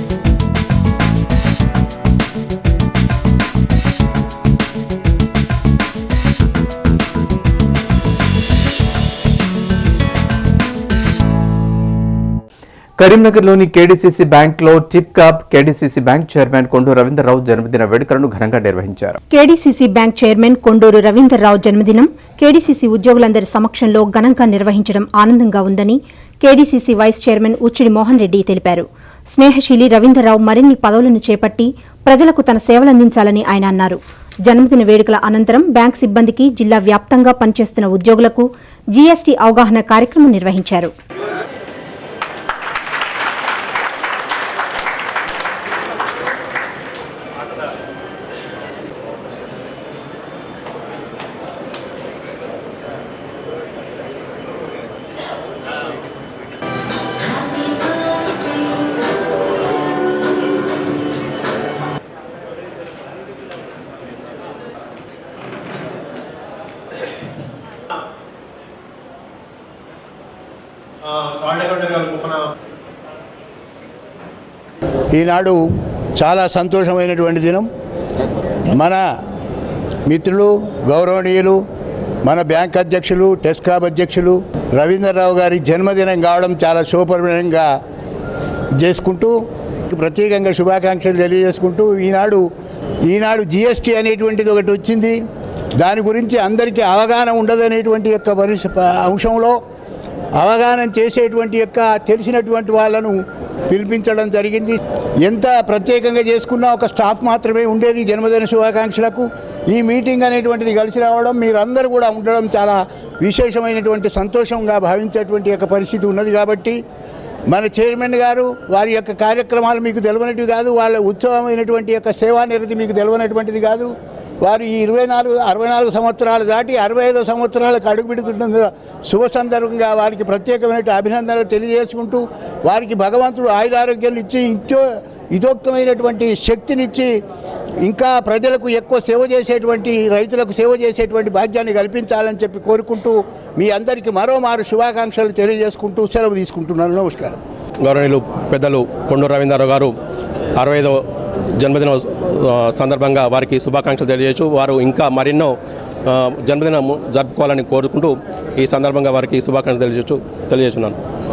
Thank you. కరీంనగర్లోని KDCC బ్యాంక్లో టిప్ cap KDCC bank chairman Konduru Ravindra Rao జన్మదిన వేడుకలను ఘనంగా నిర్వహించారు. KDCC bank chairman Konduru Ravindra Rao జన్మదినం కేడీసీసీ ఉద్యోగులందరి సమక్షంలో ఘనంగా నిర్వహించడం ఆనందంగా ఉందని KDCC vice chairman Uchchidi Mohan Reddy తెలిపారు. స్నేహశీలి రవీంద్రరావు మరిన్ని పదవులను చేపట్టి ప్రజలకు తన సేవలందించాలని ఆయన అన్నారు. జన్మదిన వేడుకల అనంతరం బ్యాంక్ సిబ్బందికి జిల్లా వ్యాప్తంగా పనిచేస్తున్న ఉద్యోగులకు జీఎస్టీ అవగాహన కార్యక్రమం నిర్వహించారు. గారు మన ఈనాడు చాలా సంతోషమైనటువంటి దినం. మన మిత్రులు గౌరవనీయులు మన బ్యాంక్ అధ్యక్షులు టెస్కాబ్ అధ్యక్షులు రవీంద్రరావు గారి జన్మదినం కావడం చాలా శోభనీయంగా చేసుకుంటూ ప్రత్యేకంగా శుభాకాంక్షలు తెలియజేసుకుంటూ ఈనాడు ఈనాడు జిఎస్టీ అనేటువంటిది ఒకటి వచ్చింది. దాని గురించి అందరికీ అవగాహన ఉండదనేటువంటి యొక్క పరిస్థితి అంశంలో అవగాహన చేసేటువంటి యొక్క తెలిసినటువంటి వాళ్ళను పిలిపించడం జరిగింది. ఎంత ప్రత్యేకంగా చేసుకున్నా ఒక స్టాఫ్ మాత్రమే ఉండేది జన్మదిన శుభాకాంక్షలకు. ఈ మీటింగ్ అనేటువంటిది కలిసి రావడం మీరందరూ కూడా ఉండడం చాలా విశేషమైనటువంటి సంతోషంగా భావించేటువంటి యొక్క పరిస్థితి ఉన్నది కాబట్టి మన చైర్మన్ గారు వారి యొక్క కార్యక్రమాలు మీకు తెలియనటివి కాదు వాళ్ళ ఉత్సవమైనటువంటి యొక్క సేవా నిరతి మీకు తెలియనటువంటిది కాదు. వారు ఈ ఇరవై నాలుగు అరవై నాలుగు సంవత్సరాలు దాటి అరవై ఐదో సంవత్సరాలకు అడుగుపెడుతున్న శుభ సందర్భంగా వారికి ప్రత్యేకమైన అభినందనలు తెలియజేసుకుంటూ వారికి భగవంతుడు ఆయురారోగ్యాన్ని ఇచ్చి ఇంతో ఇదోక్తమైనటువంటి శక్తినిచ్చి ఇంకా ప్రజలకు ఎక్కువ సేవ చేసేటువంటి రైతులకు సేవ చేసేటువంటి భాగ్యాన్ని కల్పించాలని చెప్పి కోరుకుంటూ మీ అందరికీ మరోమారు శుభాకాంక్షలు తెలియజేసుకుంటూ సెలవు తీసుకుంటున్నాను. నమస్కారం. గౌరవనీయులు పెద్దలు కొండూరు రవీంద్రరావు గారు అరవై ఐదవ జన్మదిన సందర్భంగా వారికి శుభాకాంక్షలు తెలియజేయచ్చు. వారు ఇంకా మరెన్నో జన్మదినం జరుపుకోవాలని కోరుకుంటూ ఈ సందర్భంగా వారికి శుభాకాంక్షలు తెలియజేయచ్చు తెలియజేస్తున్నాను.